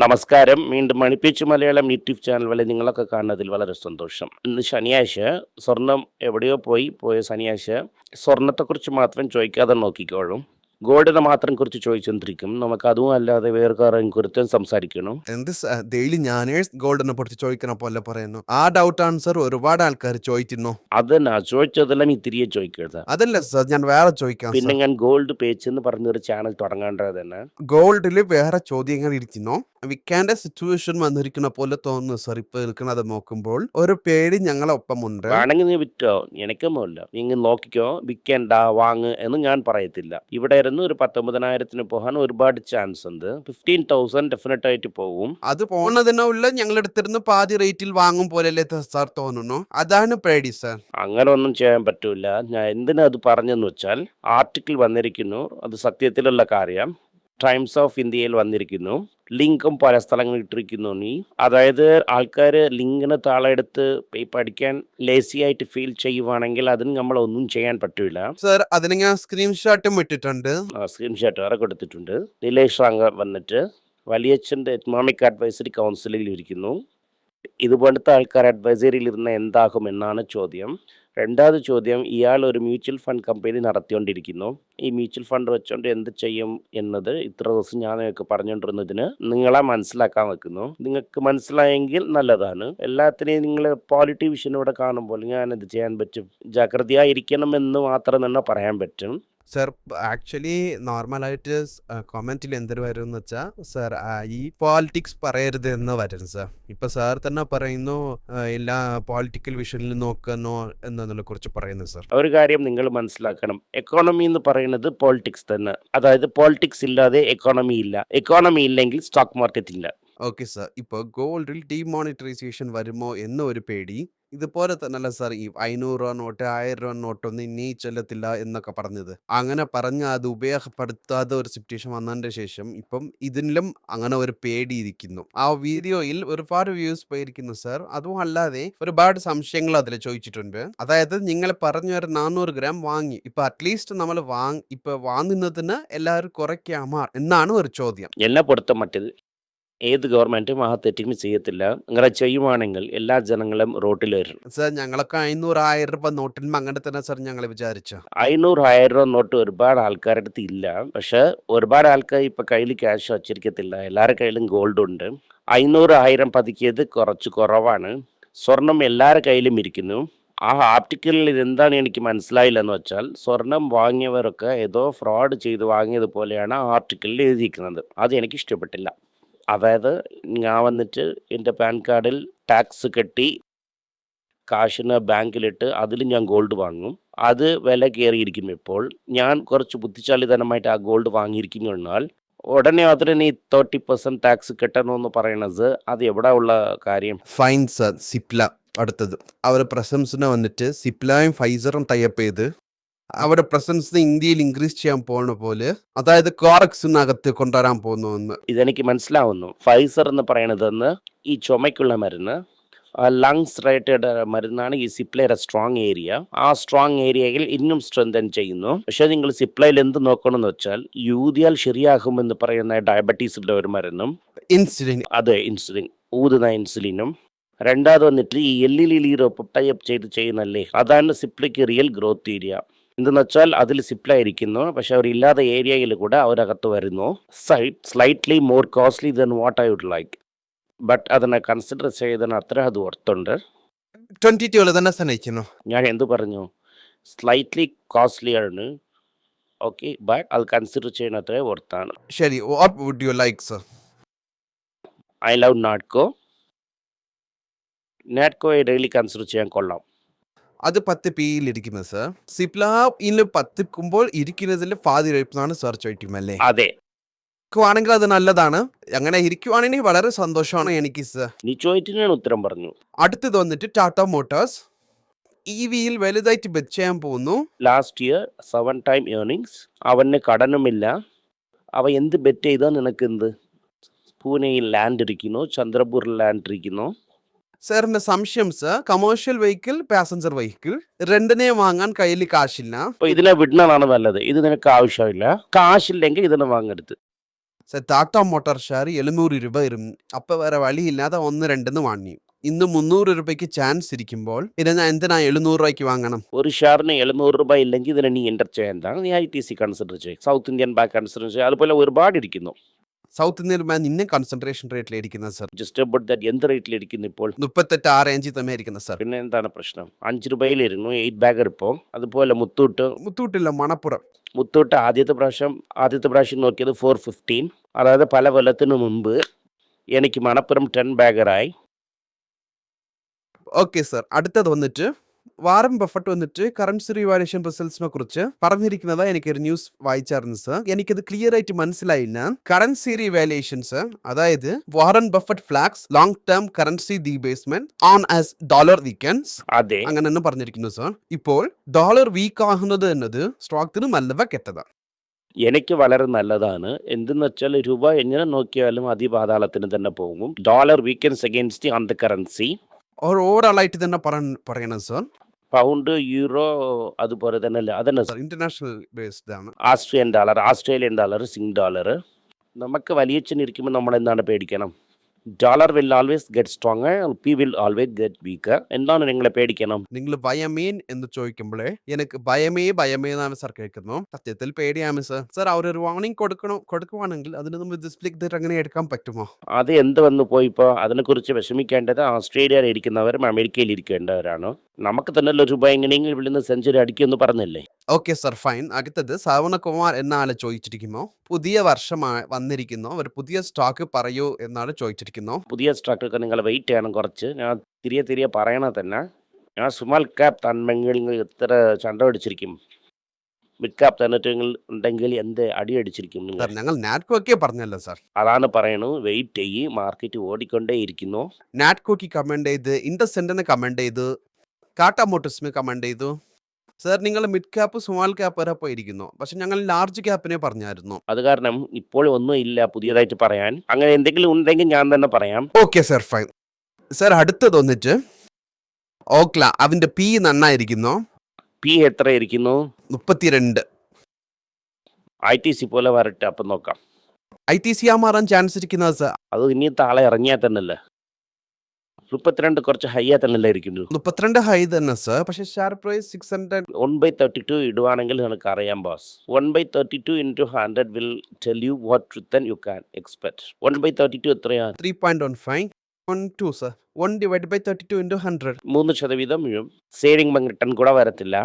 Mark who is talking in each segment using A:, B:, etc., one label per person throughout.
A: നമസ്കാരം. വീണ്ടും മണിപ്പിച്ച് Malayalam YouTube channel വഴി നിങ്ങളൊക്കെ കാണുന്നതിൽ വളരെ സന്തോഷം. ഇന്ന് ശനിയാഴ്ച സ്വർണം എവിടെയോ പോയി പോയ ശനിയാഴ്ച സ്വർണത്തെക്കുറിച്ച് മാത്രം ചോദിക്കാതെ നോക്കിക്കോളും. ഗോൾഡിനെ മാത്രം കുറിച്ച് ചോദിച്ചോണ്ടിരിക്കും. നമുക്ക് അതും അല്ലാതെ വേറെ കാര്യം കുറിച്ചും സംസാരിക്കണം.
B: എന്ത് ഡെയിലി ഞാനേ ഗോൾഡിനെ കുറിച്ച് ചോദിക്കണ പോലെ പറയുന്നു. ആ ഡൗട്ട് ആൻസർ ഒരുപാട് ആൾക്കാർ ചോദിക്കുന്നു.
A: അതന്നെ ചോദിച്ചതെല്ലാം ഈ തിരികെ ചോദിക്കരുത്.
B: അതല്ല സർ ഞാൻ വേറെ ചോദിക്കാം
A: പിന്നെ ഞാൻ ഗോൾഡ് പേജ് എന്ന് പറഞ്ഞൊരു ചാനൽ തുടങ്ങേണ്ടത് തന്നെ.
B: ഗോൾഡിൽ വേറെ ചോദ്യങ്ങൾ ഇരിക്കുന്നു. വിക്കാന്റെ സിറ്റുവേഷൻ വന്നിരിക്കുന്ന പോലെ തോന്നുന്നു സർ ഇപ്പൊ ഇരിക്കുന്നത് നോക്കുമ്പോൾ. ഒരു പേടി ഞങ്ങളെ ഒപ്പമുണ്ട്
A: വേണമെങ്കിൽ നീ വിറ്റോ? എനിക്കൊന്നുമില്ല നീ നോക്കിക്കോ. വിൽക്കേണ്ട വാങ്ങ് എന്ന് ഞാൻ പറയത്തില്ല. ഇവിടെ ഇരുന്ന് ഒരു പത്തൊമ്പതിനായിരത്തിന് പോകാൻ ഒരുപാട് ചാൻസ് ഉണ്ട്. ഫിഫ്റ്റീൻ തൗസൻഡ് ഡെഫിനറ്റ് ആയിട്ട് പോകും
B: അത് പോണതിനുള്ള ഞങ്ങൾ എടുത്തിരുന്ന പാതി റേറ്റിൽ വാങ്ങും പോലെ സാർ തോന്നുന്നു. അതാണ് പേടി സർ
A: അങ്ങനെ ഒന്നും ചെയ്യാൻ പറ്റൂല. ഞാൻ എന്തിനാ അത് പറഞ്ഞെന്ന് വെച്ചാൽ ആർട്ടിക്കിൾ വന്നിരിക്കുന്നു. അത് സത്യത്തിലുള്ള കാര്യം. ടൈംസ് ഓഫ് ഇന്ത്യയിൽ വന്നിരിക്കുന്നു. ലിങ്കും പല സ്ഥലങ്ങളിൽ ഇട്ടിരിക്കുന്നു നീ അതായത് ആൾക്കാർ ലിങ്കിന് താളെടുത്ത് പഠിക്കാൻ ലേസി ആയിട്ട് ഫീൽ ചെയ്യുവാണെങ്കിൽ അതിന് നമ്മൾ ഒന്നും ചെയ്യാൻ പറ്റൂല.
B: സർ അതിന് ഞാൻ സ്ക്രീൻഷോട്ടും ഇട്ടിട്ടുണ്ട്.
A: സ്ക്രീൻഷോട്ട് വേറെ കൊടുത്തിട്ടുണ്ട്. നിലേഷ് വന്നിട്ട്. വലിയച്ഛന്റെ എക്കണോമിക് അഡ്വൈസറി കൗൺസിലിൽ ഇരിക്കുന്നു. ഇതുപോലത്തെ ആൾക്കാർ അഡ്വൈസറിയിൽ ഇരുന്ന എന്താകും എന്നാണ് ചോദ്യം. രണ്ടാമത് ചോദ്യം ഇയാൾ ഒരു മ്യൂച്വൽ ഫണ്ട് കമ്പനി നടത്തിക്കൊണ്ടിരിക്കുന്നു. ഈ മ്യൂച്വൽ ഫണ്ട് വെച്ചുകൊണ്ട് എന്ത് ചെയ്യും എന്നത് ഇത്ര ദിവസം ഞാൻ നിങ്ങൾക്ക് പറഞ്ഞുകൊണ്ടിരുന്നതിന് നിങ്ങളെ മനസ്സിലാക്കാൻ വെക്കുന്നു നിങ്ങൾക്ക് മനസ്സിലായെങ്കിൽ നല്ലതാണ്. എല്ലാത്തിനെയും നിങ്ങൾ പോളിറ്റി വിഷനോടെ കാണുമ്പോൾ ഞാൻ ഇത് ചെയ്യാൻ പറ്റും? ജാഗ്രതയായിരിക്കണം എന്ന് മാത്രം തന്നെ പറയാൻ പറ്റും.
B: സർ ആക്ച്വലി നോർമലായിട്ട് കമന്റിൽ എന്തൊരു വരും എന്ന് വെച്ചാൽ സർ ഈ പോളിറ്റിക്സ് പറയരുത് എന്ന് വരും സർ. ഇപ്പൊ സാർ തന്നെ പറയുന്നു എല്ലാ പോളിറ്റിക്കൽ വിഷനിൽ നോക്കുന്നു എന്നതിനെ കുറിച്ച് പറയുന്നു സർ.
A: ഒരു കാര്യം നിങ്ങൾ മനസ്സിലാക്കണം. എക്കോണമി എന്ന് പറയുന്നത് പോളിറ്റിക്സ് തന്നെ. അതായത് പോളിറ്റിക്സ് ഇല്ലാതെ എക്കോണമി ഇല്ല. എക്കോണമി ഇല്ലെങ്കിൽ സ്റ്റോക്ക് മാർക്കറ്റ് ഇല്ല.
B: Okay sir. ഇപ്പോൾ ഗോൾഡിൽ ഡിമോണിറ്ററൈസേഷൻ വരുമോ എന്ന ഒരു പേടി ഇതുപോലെ തന്നെയല്ല സാർ? ഈ അഞ്ഞൂറ് രൂപ നോട്ട് ആയിരം രൂപ നോട്ടൊന്നും ഇനി ചെല്ലത്തില്ല എന്നൊക്കെ പറഞ്ഞത്. അങ്ങനെ പറഞ്ഞ് അത് ഉപയോഗപ്പെടുത്താത്ത ഒരു സിറ്റുവേഷൻ വന്നതിന്റെ ശേഷം ഇപ്പം ഇതിലും അങ്ങനെ ഒരു പേടിയിരിക്കുന്നു ആ വീഡിയോയിൽ ഒരുപാട് വ്യൂസ് പോയിരിക്കുന്നു സാർ. അതും അല്ലാതെ ഒരുപാട് സംശയങ്ങൾ അതിൽ ചോദിച്ചിട്ടുണ്ട്. അതായത് നിങ്ങൾ പറഞ്ഞ ഒരു നാനൂറ് ഗ്രാം വാങ്ങി. ഇപ്പൊ അറ്റ്ലീസ്റ്റ് നമ്മൾ വാങ്ങി ഇപ്പൊ വാങ്ങുന്നതിന് എല്ലാവരും കുറയ്ക്കാമാ എന്നാണ് ഒരു ചോദ്യം.
A: എന്നെ പൊടുത്ത മട്ടിൽ ഏത് ഗവൺമെന്റും ആ തെറ്റിന് ചെയ്യത്തില്ല. അങ്ങനെ ചെയ്യുവാണെങ്കിൽ എല്ലാ ജനങ്ങളും റോട്ടിൽ വരും.
B: സർ ഞങ്ങളൊക്കെ അഞ്ഞൂറ് ആയിരം രൂപ നോട്ടിൽ അങ്ങനെ തന്നെ സാർ ഞങ്ങൾ വിചാരിച്ചു.
A: അഞ്ഞൂറ് ആയിരം രൂപ നോട്ട് ഒരുപാട് ആൾക്കാരുടെ അടുത്ത് ഇല്ല. പക്ഷെ ഒരുപാട് ആൾക്കാർ ഇപ്പൊ കയ്യിൽ ക്യാഷ് വച്ചിരിക്കത്തില്ല എല്ലാവരുടെ കയ്യിലും ഗോൾഡ് ഉണ്ട്. അഞ്ഞൂറ് ആയിരം പതുക്കിയത് കുറച്ച് കുറവാണ്. സ്വർണം എല്ലാവരുടെ കയ്യിലും ഇരിക്കുന്നു. ആ ആർട്ടിക്കിളിൽ എന്താണ് എനിക്ക് മനസ്സിലായില്ല എന്ന് വെച്ചാൽ സ്വർണം വാങ്ങിയവരൊക്കെ ഏതോ ഫ്രോഡ് ചെയ്ത് വാങ്ങിയത് പോലെയാണ് ആ ആർട്ടിക്കിളിൽ എഴുതിയിരിക്കുന്നത്. അത് എനിക്ക് ഇഷ്ടപ്പെട്ടില്ല. അതായത് ഞാൻ വന്നിട്ട് എന്റെ പാൻ കാർഡിൽ ടാക്സ് കെട്ടി കാശിന് ബാങ്കിലിട്ട് അതിൽ ഞാൻ ഗോൾഡ് വാങ്ങും. അത് വില കയറിയിരിക്കും ഇപ്പോൾ. ഞാൻ കുറച്ച് ബുദ്ധിശാലിതനമായിട്ട് ആ ഗോൾഡ് വാങ്ങിയിരിക്കുന്നാൽ ഉടനെ അതിന് ഈ തേർട്ടി പെർസെന്റ് ടാക്സ് കിട്ടണമെന്ന് പറയണത് അത് എവിടെ ഉള്ള കാര്യം?
B: ഫൈൻ സർ സിപ്ല അടുത്തത്. അവർ പ്രശംസന വന്നിട്ട് സിപ്ലയും ഫൈസറും ടൈപ്പ് ചെയ്ത് അവരുടെ പ്രസൻസ് ഇന്ത്യയിൽ ഇൻക്രീസ് ചെയ്യാൻ പോകുന്ന പോലെ അതായത് കോറക്സിനകത്ത് കൊണ്ടുവരാൻ പോകുന്നു എന്ന്.
A: ഇതെനിക്ക് മനസ്സിലാവുന്നു. ഫൈസർ എന്ന് പറയണതെന്ന് ഈ ചുമയ്ക്കുള്ള മരുന്ന് ലങ്സ് റിലേറ്റഡ് മരുന്നാണ് ഈ സിപ്ലയുടെ സ്ട്രോങ് ഏരിയ ആ സ്ട്രോങ് ഏരിയയിൽ ഇന്നും സ്ട്രെങ്തൻ ചെയ്യുന്നു. പക്ഷെ നിങ്ങൾ സിപ്ലയിൽ എന്ത് നോക്കണമെന്ന് വെച്ചാൽ യൂതിയാൽ ശരിയാകുമെന്ന് പറയുന്ന ഡയബറ്റീസിന്റെ ഒരു മരുന്നും
B: ഇൻസുലിൻ
A: അതെ ഇൻസുലിൻ ഊതുന്ന ഇൻസുലിനും രണ്ടാമത് വന്നിട്ട് ഈ എല്ലിൽ ഈറൊപ്പം ടൈപ്പ് ചെയ്ത് ചെയ്യുന്നല്ലേ അതാണ് സിപ്ലിക്ക് റിയൽ ഗ്രോത്ത് ഏരിയ എന്തെന്ന് വെച്ചാൽ അതിൽ സിപ്ലായിരിക്കുന്നു പക്ഷെ അവരില്ലാത്ത ഏരിയയിൽ കൂടെ അവരകത്ത് വരുന്നു. Sight slightly more costly than what I would like but അതിനെ കൺസിഡർ ചെയ്തതിന് അത്ര അത്
B: ട്വന്റി തന്നെ സന്നയിക്കുന്നു
A: ഞാൻ എന്ത് പറഞ്ഞു? സ്ലൈറ്റ്ലി കോസ്റ്റ്ലി ആണ്. ഓക്കെ ബട്ട് അത് കൺസിഡർ ചെയ്യുന്ന അത്രേ വർത്താണ്
B: ശരി what would you like sir
A: I love Natco നാട്കോയെ daily consider ചെയ്യാൻ കൊള്ളാം.
B: അത് പത്ത് പിയിൽ ഇരിക്കുന്നത് സർ സിപ്ലാബിൽ പത്തിക്കുമ്പോൾ ഇരിക്കുന്നതിൽ പാതി റേപ്പാണ് സർ ചോദിക്കും അല്ലേ?
A: അതെ.
B: ആണെങ്കിൽ അത് നല്ലതാണ്. അങ്ങനെ ഇരിക്കുവാണെങ്കിൽ വളരെ സന്തോഷമാണ് എനിക്ക് സർ
A: ഉത്തരം പറഞ്ഞു.
B: അടുത്തത് വന്നിട്ട് ടാറ്റ മോട്ടോഴ്സ് ഇ വിയിൽ വലുതായിട്ട് ബെറ്റ് ചെയ്യാൻ പോകുന്നു.
A: Last year seven time earnings അവന് കടനുമില്ല. അവ എന്ത് ബെറ്റ് ചെയ്താൽ നിനക്ക് എന്ത്? പൂനെയിൽ ലാൻഡ് ഇരിക്കുന്നു ചന്ദ്രപൂരിൽ ലാൻഡ് ഇരിക്കുന്നു.
B: സാറിന്റെ സംശയം sir. Commercial vehicle passenger vehicle രണ്ടിനെ വാങ്ങാൻ കയ്യിൽ കാശില്ല.
A: അപ്പൊ ഇതിനെ വിടണതാണ് നല്ലത്. ഇത് നിനക്ക് ആവശ്യമില്ല. കാശില്ലെങ്കിൽ ഇതിനെ വാങ്ങരുത്.
B: സാർ ടാറ്റ മോട്ടോർ ഷെയർ എഴുന്നൂറ് രൂപ വരും. അപ്പൊ വേറെ വഴിയില്ലാതെ ഒന്ന് രണ്ടെന്ന് വാങ്ങി. ഇന്ന് മുന്നൂറ് രൂപയ്ക്ക് ചാൻസ് ഇരിക്കുമ്പോൾ ഇത് ഞാൻ എന്തിനാ എഴുന്നൂറ് രൂപയ്ക്ക് വാങ്ങണം?
A: ഒരു ഷെയറിന് എഴുന്നൂറ് രൂപ ഇല്ലെങ്കിൽ ഇതിനെ നീ എന്റർ ചെയ്യാൻ നീ ഐ ടി സി കൺസിഡർ ചെയ്യും. സൗത്ത് ഇന്ത്യൻ ബാങ്ക് കൺസിഡർ ചെയ്യും. അതുപോലെ ഒരുപാട് ഇരിക്കുന്നു.
B: സൗത്ത് ഇന്ത്യൻ മാൻ ഇന്ന കോൺസെൻട്രേഷൻ റേറ്റിലിരിക്കുന്നത് സർ
A: ജസ്റ്റ് അബൌട്ട് ദാറ്റ് എന്ത് റേറ്റിലിരിക്കുന്നു ഇപ്പോൾ?
B: മുപ്പത്തെട്ട് ആ റേഞ്ചിൽ തന്നെ ഇരിക്കുന്നത് സർ
A: പിന്നെ എന്താണ് പ്രശ്നം? അഞ്ച് രൂപയിലിരുന്നു എയ്റ്റ് ബാഗർ ഇപ്പോൾ അതുപോലെ മുത്തൂട്ട്.
B: മുത്തൂട്ടില്ല മണപ്പുറം.
A: മുത്തൂട്ട് ആദ്യത്തെ പ്രാവശ്യം ആദ്യത്തെ പ്രാവശ്യം നോക്കിയത് ഫോർ ഫിഫ്റ്റീൻ അതായത് പല കൊല്ലത്തിനു മുമ്പ് എനിക്ക് മണപ്പുറം ടെൻ ബാഗറായി
B: ഓക്കെ സർ അടുത്തത് വന്നിട്ട് വാറൻ ബഫട്ട് വന്നിട്ട് കറൻസി റിവാലേഷൻ റിസൾട്ട്സിനെ കുറിച്ച് പറഞ്ഞിരിക്കുന്നത് എനിക്കൊരു ന്യൂസ് വായിച്ചായിരുന്നു സർ എനിക്കത് ക്ലിയർ ആയിട്ട് മനസ്സിലായില്ല. കറൻസി റിവാലേഷൻസ് അതായത് Warren Buffett flags long term currency debasement on as dollar
A: weakens
B: അങ്ങനെ തന്നെ പറഞ്ഞിരിക്കുന്നു സർ ഇപ്പോൾ ഡോളർ വീക്ക് ആകുന്നത് എന്നത് സ്റ്റോക്കിന് നല്ലവ കെട്ടതാണ്
A: എനിക്ക് വളരെ നല്ലതാണ്. എന്തെന്ന് വെച്ചാൽ രൂപ എങ്ങനെ നോക്കിയാലും അതിപാതാളത്തിന് തന്നെ പോകും. ഡോളർ വീക്കൻസ് അഗേൻസ്റ്റ് അന്ത കറൻസി
B: ഓവറോൾ ആയിട്ട് തന്നെ പറ- പറയണം സാർ
A: പൗണ്ട് യൂറോ അതുപോലെ തന്നെ അല്ല അതന്നെ
B: സാർ ഇന്റർനാഷണൽ ബേസ്ഡ് ആണ്.
A: Austrian dollar Australian dollar Sing dollar. നമുക്ക് വലിയച്ഛൻ ഇരിക്കുമ്പോൾ നമ്മൾ എന്താണ് പേടിക്കണം? Dollar will always get strong P will always get weaker എന്താണ് നിങ്ങളെ പേടിക്കണം?
B: നിങ്ങൾ ഭയമേൻ എന്ന് ചോദിക്കുമ്പോഴേ എനിക്ക് ഭയമേ ഭയമേ എന്നാണ് സാർ കേൾക്കുന്നു സത്യത്തിൽ പേടിയാണ് സാർ സാർ ഒരു വാർണിംഗ് കൊടുക്കണോ കൊടുക്കുവാണെങ്കിൽ അതിന് നമ്മൾ ഡിസ്പ്ലേ ചെയ്തിട്ട് അങ്ങനെ എടുക്കാൻ പറ്റുമോ?
A: അത് എന്ത് വന്നു പോയി ഇപ്പോൾ അതിനെക്കുറിച്ച് വിഷമിക്കേണ്ടത് ഓസ്ട്രേലിയയിൽ ഇരിക്കുന്നവരും അമേരിക്കയിൽ ഇരിക്കേണ്ടവരാണ്. നമുക്ക് തന്നെ ഒരു ഭയങ്കര ഇവിടെ നിന്ന് സെഞ്ചുറി അടിക്കുമെന്ന് പറഞ്ഞില്ലേ?
B: ഓക്കെ സർ ഫൈൻ അടുത്തത് എന്ന ആളെ ചോദിച്ചിരിക്കുമോ പുതിയ വർഷമായി വന്നിരിക്കുന്നു? ഒരു പുതിയ സ്റ്റോക്ക് പറയൂ എന്നാണ് ചോദിച്ചിരിക്കുന്നു?
A: പുതിയ സ്റ്റോക്ക് നിങ്ങൾ വെയിറ്റ് ചെയ്യണം കുറച്ച്. ഞാൻ തിരികെ തിരികെ പറയണ തന്നെ. ഞാൻ സ്മോൾ ക്യാപ് തന്മെങ്കിൽ എത്ര ചണ്ട അടിച്ചിരിക്കും? മിഡ് ക്യാപ് തന്നിട്ട് നിങ്ങൾ ഉണ്ടെങ്കിൽ എന്ത് അടി അടിച്ചിരിക്കും നിങ്ങൾ?
B: സാർ ഞങ്ങൾ നാറ്റ്കോക്കെ പറഞ്ഞല്ലോ സാർ
A: അതാണ് പറയണു വെയിറ്റ് ചെയ്യ്. മാർക്കറ്റ് ഓടിക്കൊണ്ടേ ഇരിക്കുന്നു.
B: നാറ്റ്കോക്ക് കമൻഡ് ചെയ്ത് ഇൻഡസെൻഡിന് കമൻഡ് ചെയ്ത് കാട്ട മോട്ടോഴ്സിന് കമൻഡ് ചെയ്തു. സാർ നിങ്ങൾ മിഡ് ക്യാപ്പ് സ്മോൾ ക്യാപ്പ് വരെ പോയിരിക്കുന്നു. പക്ഷെ ഞങ്ങൾ ലാർജ് ക്യാപ്പിനെ പറഞ്ഞായിരുന്നു.
A: അത് കാരണം ഇപ്പോൾ ഒന്നും ഇല്ല പുതിയതായിട്ട് പറയാൻ. അങ്ങനെ എന്തെങ്കിലും ഉണ്ടെങ്കിൽ ഞാൻ തന്നെ പറയാം.
B: Okay sir fine. സർ അടുത്തത് വന്നിട്ട് ഓക്ല അവന്റെ പി നന്നായിരിക്കുന്നു?
A: പി എത്ര ഇരിക്കുന്നു?
B: മുപ്പത്തിരണ്ട്.
A: ഐ ടി സി പോലെ വരട്ടെ അപ്പം നോക്കാം.
B: ഐ ടി സി ആ മാറാൻ ചാൻസ് ഇരിക്കുന്നത് സാർ.
A: അത് ഇനി താളെ ഇറങ്ങിയാൽ തന്നെയല്ലേ മുപ്പത്തിരണ്ട് കുറച്ച് ഹൈ തന്നെയല്ലേ ഇരിക്കുന്നു
B: മുപ്പത്തിരണ്ട് ഹൈ തന്നെ സർ പക്ഷേ share price six hundred
A: one by thirty two ഇടുവാണെങ്കിൽ നിനക്ക് അറിയാം boss one by thirty two into hundred will tell you what return you can expect one by thirty two എത്രയാണ്?
B: Three point one five one two sir one divide by thirty two into hundred
A: മൂന്ന് ശതവീതം വീഴും. Bank return കൂടെ വരത്തില്ല.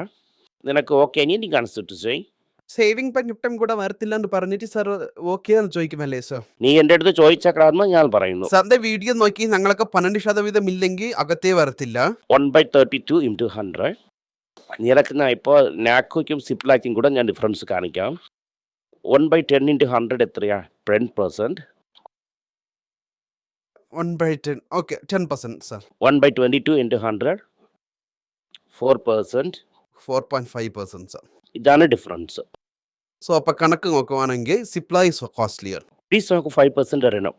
A: നിനക്ക് okay നീ consider ചെയ്
B: saving പഞ്ഞുട്ടം കൂടെ വരത്തില്ല എന്ന് പറഞ്ഞിട്ട് സാർ ഓക്കെ എന്ന് ചോദിക്കുമല്ലേ സാർ
A: നീ എന്റെ അടുത്ത് ചോദിച്ച കാരണം ഞാൻ പറയുന്നു.
B: സാറിന്റെ വീഡിയോ നോക്കി ഞങ്ങളൊക്കെ പന്ത്രണ്ട് ശതവീതം ഇല്ലെങ്കിൽ അകത്തേ വരത്തില്ല.
A: One by thirty two into hundred നിനക്ക് ഞാൻ ഇപ്പോൾ നാക്കോയ്ക്കും സിപ്ലാക്കും കൂടെ ഞാൻ ഡിഫറൻസ് കാണിക്കാം. One by ten into hundred എത്രയാ? Ten percent
B: one by ten okay ten percent sir
A: one by twenty two into hundred four percent
B: four point five percent sir
A: ഇതാണ് ഡിഫറൻസ്
B: സോ അപ്പൊ കണക്ക് നോക്കുവാണെങ്കിൽ സിപ്ലൈ കോസ്റ്റ്ലിയർ
A: പ്ലീസ് നമുക്ക് five percent അറിയണം.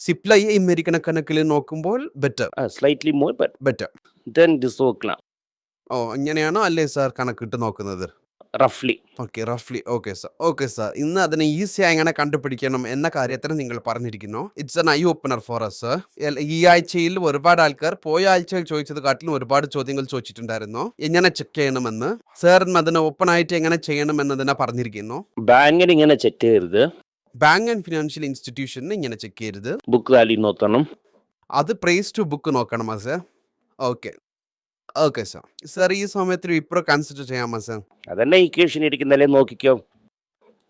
B: സിപ്ലൈ American കണക്കിൽ നോക്കുമ്പോൾ better
A: slightly more
B: better
A: then നോക്കണം.
B: ഓ അങ്ങനെയാണോ അല്ലേ സാർ കണക്കിട്ട് നോക്കുന്നത്?
A: റഫ്ലി
B: okay റഫ്ലി okay sir okay sir ഇന്ന് അതിനെ ഈസി എങ്ങനെ കണ്ടുപിടിക്കണം എന്ന കാര്യത്തിന് നിങ്ങൾ പറഞ്ഞിരിക്കുന്നു. It's an I opener for us ഈ ആഴ്ചയിൽ ഒരുപാട് ആൾക്കാർ പോയ ആഴ്ചയിൽ ചോദിച്ചത് കാട്ടിലും ഒരുപാട് ചോദ്യങ്ങൾ ചോദിച്ചിട്ടുണ്ടായിരുന്നു. എങ്ങനെ ചെക്ക് ചെയ്യണമെന്ന്? സാറിന് അതിനെ ഓപ്പൺ ആയിട്ട് എങ്ങനെ ചെയ്യണമെന്നതിനെ പറഞ്ഞിരിക്കുന്നു.
A: ബാങ്കിന് ഇങ്ങനെ ചെക്ക് ചെയ്യരുത്.
B: ബാങ്ക് ആൻഡ് ഫിനാൻഷ്യൽ ഇൻസ്റ്റിറ്റ്യൂഷനിൽ ഇങ്ങനെ ചെക്ക് ചെയ്യരുത്.
A: ബുക്ക് വാല്യൂ നോക്കണം.
B: അത് പ്രൈസ് ടു ബുക്ക് നോക്കണം sir okay okay sir. Sir ഈ സമയത്ത് ഇപ്പോൾ കൺസിഡർ ചെയ്യാമോ സാർ.
A: അതന്നെ ഇക്വേഷൻ ഇരിക്കുന്നല്ലേ നോക്കിക്കോ.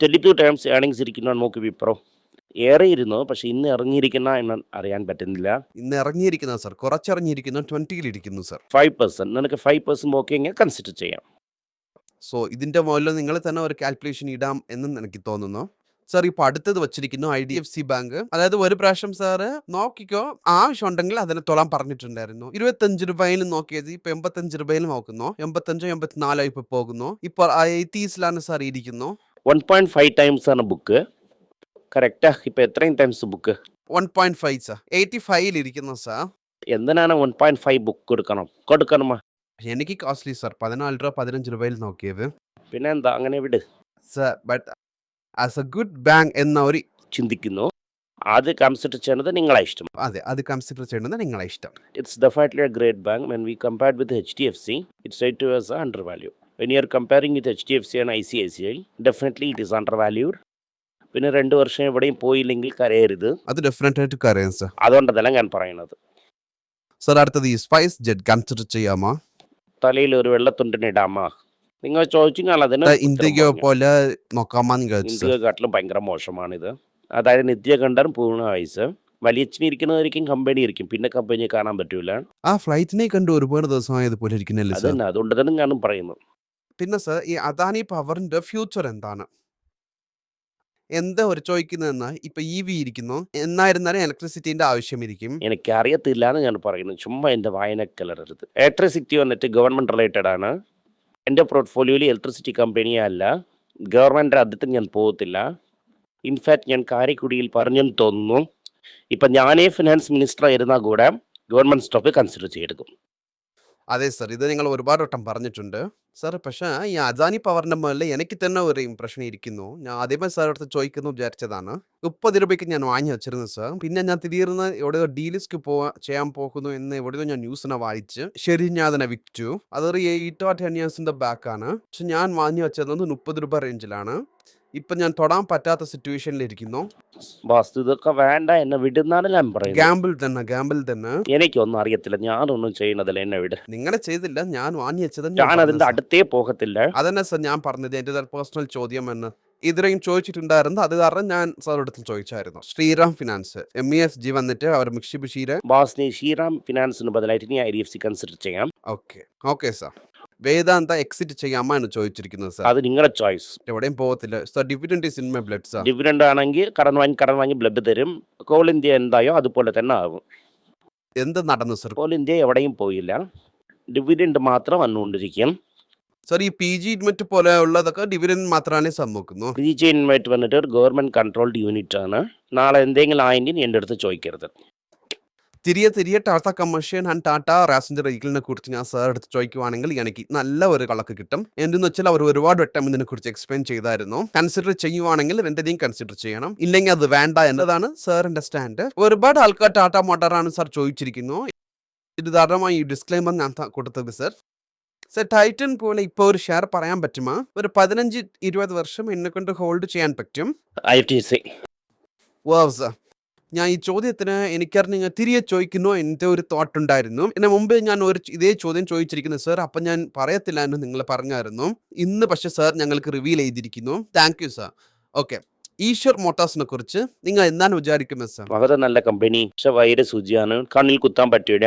A: ട്വന്റി ടു ടൈംസ് ഏണിങ്സ് ഇരിക്കുന്ന നോക്കി വിപ്രോ ഏറെ ഇരുന്നു പക്ഷെ ഇന്ന് ഇറങ്ങിയിരിക്കുന്ന എന്ന് അറിയാൻ പറ്റുന്നില്ല.
B: ഇന്ന് ഇറങ്ങിയിരിക്കുന്ന സാർ. കുറച്ചിറങ്ങിയിരിക്കുന്നു ട്വന്റിയിൽ ഇരിക്കുന്നു സാർ.
A: ഫൈവ് പെർസെന്റ് നിനക്ക് ഫൈവ് പെർസെന്റ് ഓക്കെ എങ്കിൽ കൺസിഡർ ചെയ്യാം.
B: സോ ഇതിന്റെ മുകളിൽ നിങ്ങൾ തന്നെ ഒരു കാൽക്കുലേഷൻ ഇടാം എന്നും എനിക്ക് തോന്നുന്നു. സാർ ഇപ്പോൾ അടുത്തത് വെച്ചിരിക്കുന്നു I D F C bank. അതായത് ഒരു പ്രാവശ്യം സാറ് നോക്കിക്കോ ആവശ്യം ഉണ്ടെങ്കിൽ അതിനെ തൊളാൻ പറഞ്ഞിട്ടുണ്ടായിരുന്നു. ഇരുപത്തഞ്ച് രൂപയിലും നോക്കിയത് ഇപ്പൊ എൺപത്തഞ്ച് രൂപയിൽ നോക്കുന്നു. എൺപത്തഞ്ചോ എൺപത്തിനാലോ ഇപ്പൊ പോകുന്നു. ഇപ്പൊ എയ്റ്റീസിലാണ് സാർ ഇരിക്കുന്നു.
A: വൺ പോയിന്റ് ഫൈവ് ടൈംസ് ആണ് ബുക്ക്. കറക്റ്റാ ഇപ്പൊ എത്രയും times book?
B: One point five sir. Eighty ഫൈവിൽ ഇരിക്കുന്നു സാർ.
A: എന്തിനാണ് വൺ പോയിന്റ് ഫൈവ് ബുക്ക് കൊടുക്കണം? കൊടുക്കണമാ.
B: എനിക്ക് കോസ്റ്റ്ലി സാർ. പതിനാല് രൂപ പതിനഞ്ച് രൂപയിൽ നോക്കിയത്.
A: പിന്നെ എന്താ അങ്ങനെ വിട്.
B: Sir but as a good bank എന്ന ഒരു
A: ചിന്തിക്കുന്നു. അത് കൺസിഡർ ചെയ്യുന്നത് നിങ്ങളെ ഇഷ്ടം.
B: അതെ അത് കൺസിഡർ ചെയ്യുന്നത് നിങ്ങളെ ഇഷ്ടം.
A: It's definitely a great bank when we compared with H D F C it's a to is under value when you are comparing with H D F C and I C I C I definitely it it under undervalued. പിന്നെ രണ്ട് വർഷം എവിടെയും പോയില്ലെങ്കിൽ കരയരുത്.
B: അത് definite ആയിട്ട് അറിയാം sir
A: അതുകൊണ്ടതല്ല ഞാൻ പറയുന്നത്.
B: സർ അടുത്തത് ഈ സ്പൈസ് ജെറ്റ് കൺസിഡർ ചെയ്യാമോ?
A: തലയിൽ ഒരു വെള്ളത്തുണ്ടിനിടാമ നിങ്ങൾ ചോദിച്ചു അതിന്
B: അത് ഇന്ത്യക്കോ പോലെ നോക്കാമെന്ന്
A: ഇന്ത്യയെക്കാട്ടിലും ഭയങ്കര മോശമാണിത്. അതായത് നിത്യ കണ്ടൻ പൂർണ വയസ്സ് വലിയച്ഛനിരിക്കുന്നതായിരിക്കും കമ്പനി ഇരിക്കും. പിന്നെ കമ്പനി കാണാൻ പറ്റൂല.
B: ആ ഫ്ലൈറ്റിനെ കണ്ട് ഒരുപാട് ദിവസമായതുപോലെ ഇരിക്കുന്നില്ല
A: അത്
B: സർ?
A: തന്നെ അതുകൊണ്ട് തന്നെ ഞാനും പറയുന്നു.
B: പിന്നെ സർ ഈ അദാനി പവറിന്റെ ഫ്യൂച്ചർ എന്താണ്? എന്താ ഒരു ചോദിക്കുന്നതെന്ന് ഇപ്പൊ ഇ വി ഇരിക്കുന്നു. എന്നായിരുന്നാലും ഇലക്ട്രിസിറ്റിന്റെ ആവശ്യമിരിക്കും.
A: എനിക്ക് അറിയത്തില്ല എന്ന് ഞാൻ പറയുന്നു. ചുമ്മാ എന്റെ വായന കലരരുത്. ഇലക്ട്രിസിറ്റി വന്നിട്ട് ഗവൺമെന്റ് റിലേറ്റഡ് ആണ് എന്റെ പോർട്ട്ഫോളിയോയിൽ ഇലക്ട്രിസിറ്റി കമ്പനിയേ അല്ല ഗവൺമെന്റ് അടുത്ത് ഞാൻ പോകത്തില്ല. ഇൻഫാക്ട് ഞാൻ കാരക്കുടിയിൽ പറഞ്ഞു തോന്നുന്നു. ഇപ്പം ഞാനേ ഫിനാൻസ് മിനിസ്റ്റർ ആയിരുന്നാൽ കൂടെ ഗവൺമെന്റ് സ്റ്റോക്ക് കൺസിഡർ ചെയ്തെടുക്കും.
B: അതെ സർ. ഇത് നിങ്ങൾ ഒരുപാട് വട്ടം പറഞ്ഞിട്ടുണ്ട്. സർ പക്ഷേ ഈ അദാനി പവറിന്റെ മുകളിൽ എനിക്ക് തന്നെ ഒരു ഇംപ്രഷൻ ഇരിക്കുന്നു. ഞാൻ ആദ്യമേ അടുത്ത് ചോദിക്കുന്നു വിചാരിച്ചതാണ്. മുപ്പത് രൂപയ്ക്ക് ഞാൻ വാങ്ങി വെച്ചിരുന്നു സർ. പിന്നെ ഞാൻ തിരിയുന്ന എവിടെയോ ഡീലിസ്ക്ക് പോവാ ചെയ്യാൻ പോകുന്നു എന്ന് എവിടെയോ ഞാൻ ന്യൂസിനെ വായിച്ച് ശരി ഞാൻ അതിനെ വിറ്റു. അതൊരു എയ്റ്റ് ഓർ ടെൻ ഇയേഴ്സിന്റെ ബാക്കാണ് പക്ഷെ ഞാൻ വാങ്ങി വെച്ചത് മുപ്പത് രൂപ റേഞ്ചിലാണ് ഇപ്പൊ ഞാൻ തൊടാൻ പറ്റാത്ത സിറ്റുവേഷനിൽ ഇരിക്കുന്നു
A: വാസ്തു ഇതൊക്കെ വേണ്ട എന്നെ വിടുന്നാണ് ഞാൻ പറയുന്നത്.
B: ഗാമ്പിൾ തന്നെ ഗാമ്പിൾ തന്നെ.
A: എനിക്കൊന്നും അറിയത്തില്ല ഞാനൊന്നും ചെയ്യുന്നതില്ല എന്നെ വിട്.
B: നിങ്ങളെ ചെയ്തില്ല ഞാൻ വാങ്ങി വെച്ചത് ഞാൻ സർ.
A: അടുത്തേ പോകത്തില്ല.
B: അതന്നെ സർ ഞാൻ പറഞ്ഞത് എന്റെ പേഴ്സണൽ ചോദ്യം എന്ന്. ഇതുവരെയും ചോദിച്ചിട്ടുണ്ടായിരുന്നു അത് കാരണം ഞാൻ സാറിന്റെ അടുത്ത് ചോദിച്ചായിരുന്നു. Shriram finance M E F G വന്നിട്ട് അവർ മിക്ഷിബുഷീരെ
A: ബാസ് ശ്രീറാം ഫിനാൻസിന് ബദലായിട്ട് I D F C consider ചെയ്യാം.
B: Okay okay sir Vedanta exit ചെയ്യാമോ എന്ന് ചോദിച്ചിരിക്കുന്നത് സാർ
A: അത് നിങ്ങളുടെ ചോയ്സ്
B: എവിടെയും പോകത്തില്ല. Sir dividend in my blood sir
A: dividend ആണെങ്കിൽ കടം വാങ്ങി കടം വാങ്ങി ബ്ലഡ് തരും. കോൾ ഇന്ത്യ എന്തായോ അതുപോലെ തന്നെ ആകും
B: എന്ത് നടന്നു സർ
A: കോൾ ഇന്ത്യ എവിടെയും പോയില്ല. ഡിവിഡൻഡ് മാത്രം വന്നുകൊണ്ടിരിക്കും.
B: സാർ ഈ പി ജി ഇൻവെറ്റ് പോലെ ഉള്ളതൊക്കെ ഡിവിഡൻഡ് മാത്രമാണ് സാർ നോക്കുന്നു?
A: പി ജി ഇൻവൈറ്റ് വന്നിട്ട് ഒരു കൺട്രോൾഡ് യൂണിറ്റ് ആണ്. നാളെ എന്തെങ്കിലും ആയെങ്കിൽ എന്റെ അടുത്ത് ചോദിക്കരുത്.
B: തിരികെ തിരികെ Tata commercial and Tata passenger വെഹിക്കിളിനെ കുറിച്ച് ഞാൻ സാർ എടുത്ത് ചോദിക്കുവാണെങ്കിൽ എനിക്ക് നല്ല ഒരു കളക്ക് കിട്ടും. എന്തെന്ന് വെച്ചാൽ അവർ ഒരുപാട് വട്ടം ഇതിനെ കുറിച്ച് എക്സ്പ്ലെയിൻ ചെയ്തായിരുന്നു. കൺസിഡർ ചെയ്യുവാണെങ്കിൽ രണ്ടിനെയും കൺസിഡർ ചെയ്യണം. ഇല്ലെങ്കിൽ അത് വേണ്ട എന്നതാണ് സാറിന്റെ സ്റ്റാൻഡ് ഒരുപാട് ആൾക്കാർ ടാറ്റ മോട്ടറാണ് സാർ ചോദിച്ചിരിക്കുന്നു. ഇത് ധാരാളമായി ഈ ഡിസ്ക്ലൈമർ ഞാൻ കൊടുത്തത് സർ സർ ടൈറ്റൻ പോലെ ഇപ്പോൾ ഒരു ഷെയർ പറയാൻ പറ്റുമോ? ഒരു പതിനഞ്ച് ഇരുപത് വർഷം എന്നെ കൊണ്ട് ഹോൾഡ് ചെയ്യാൻ പറ്റും?
A: I T C
B: wow sir ഞാൻ ഈ ചോദ്യത്തിന് എനിക്കറിഞ്ഞ തിരികെ ചോദിക്കുന്നു എന്റെ ഒരു തോട്ട് ഉണ്ടായിരുന്നു. എന്നെ മുമ്പ് ഞാൻ ഒരു ഇതേ ചോദ്യം ചോദിച്ചിരിക്കുന്നു സർ അപ്പം ഞാൻ പറയത്തില്ല എന്ന് നിങ്ങൾ പറഞ്ഞായിരുന്നു. ഇന്ന് പക്ഷേ സർ ഞങ്ങൾക്ക് റിവീൽ ചെയ്തിരിക്കുന്നു. Thank you sir okay Eicher മോട്ടോഴ്സിനെ കുറിച്ച് നിങ്ങൾ എന്താണ് വിചാരിക്കുന്നത് സർ
A: വളരെ നല്ല കമ്പനി പക്ഷെ വൈര സൂചിയാണ്. കണ്ണിൽ കുത്താൻ പറ്റൂല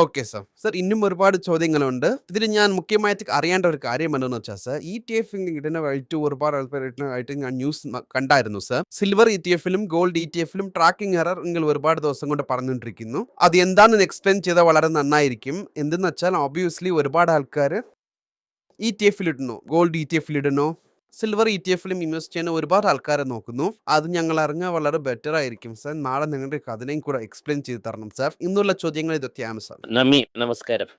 B: ഓക്കെ സർ സർ ഇന്നും ഒരുപാട് ചോദ്യങ്ങളുണ്ട്. ഇതിൽ ഞാൻ മുഖ്യമായിട്ട് അറിയേണ്ട ഒരു കാര്യം എന്താണെന്ന് വെച്ചാൽ സർ ഇ ടി എഫ് ഇടുന്നതായിട്ട് ഒരുപാട് ആൾക്കാരായിട്ട് ഞാൻ ന്യൂസ് കണ്ടായിരുന്നു സർ സിൽവർ ഇ ടി എഫിലും ഗോൾഡ് ഇ ടി എഫിലും ട്രാക്കിംഗ് എറർ നിങ്ങൾ ഒരുപാട് ദിവസം കൊണ്ട് പറഞ്ഞുകൊണ്ടിരിക്കുന്നു. അത് എന്താണെന്ന് എക്സ്പ്ലെയിൻ ചെയ്താൽ വളരെ നന്നായിരിക്കും. എന്തെന്ന് വെച്ചാൽ ഒബിയസ്ലി ഒരുപാട് ആൾക്കാർ ഇ ടി ഇടുന്നു. ഗോൾഡ് ഇ ടി ഇടുന്നു. സിൽവർ ഇ ടി എഫിലും ഇൻവെസ്റ്റ് ചെയ്യാൻ ഒരുപാട് ആൾക്കാരെ നോക്കുന്നു. അത് ഞങ്ങൾ അറിഞ്ഞാൽ വളരെ ബെറ്റർ ആയിരിക്കും സാർ നാളെ നിങ്ങളുടെ അതിനെയും കൂടെ എക്സ്പ്ലെയിൻ ചെയ്ത് തരണം സാർ ഇന്നുള്ള ചോദ്യങ്ങൾ ഇതൊക്കെയാണ് സാർ
A: നമി നമസ്കാരം.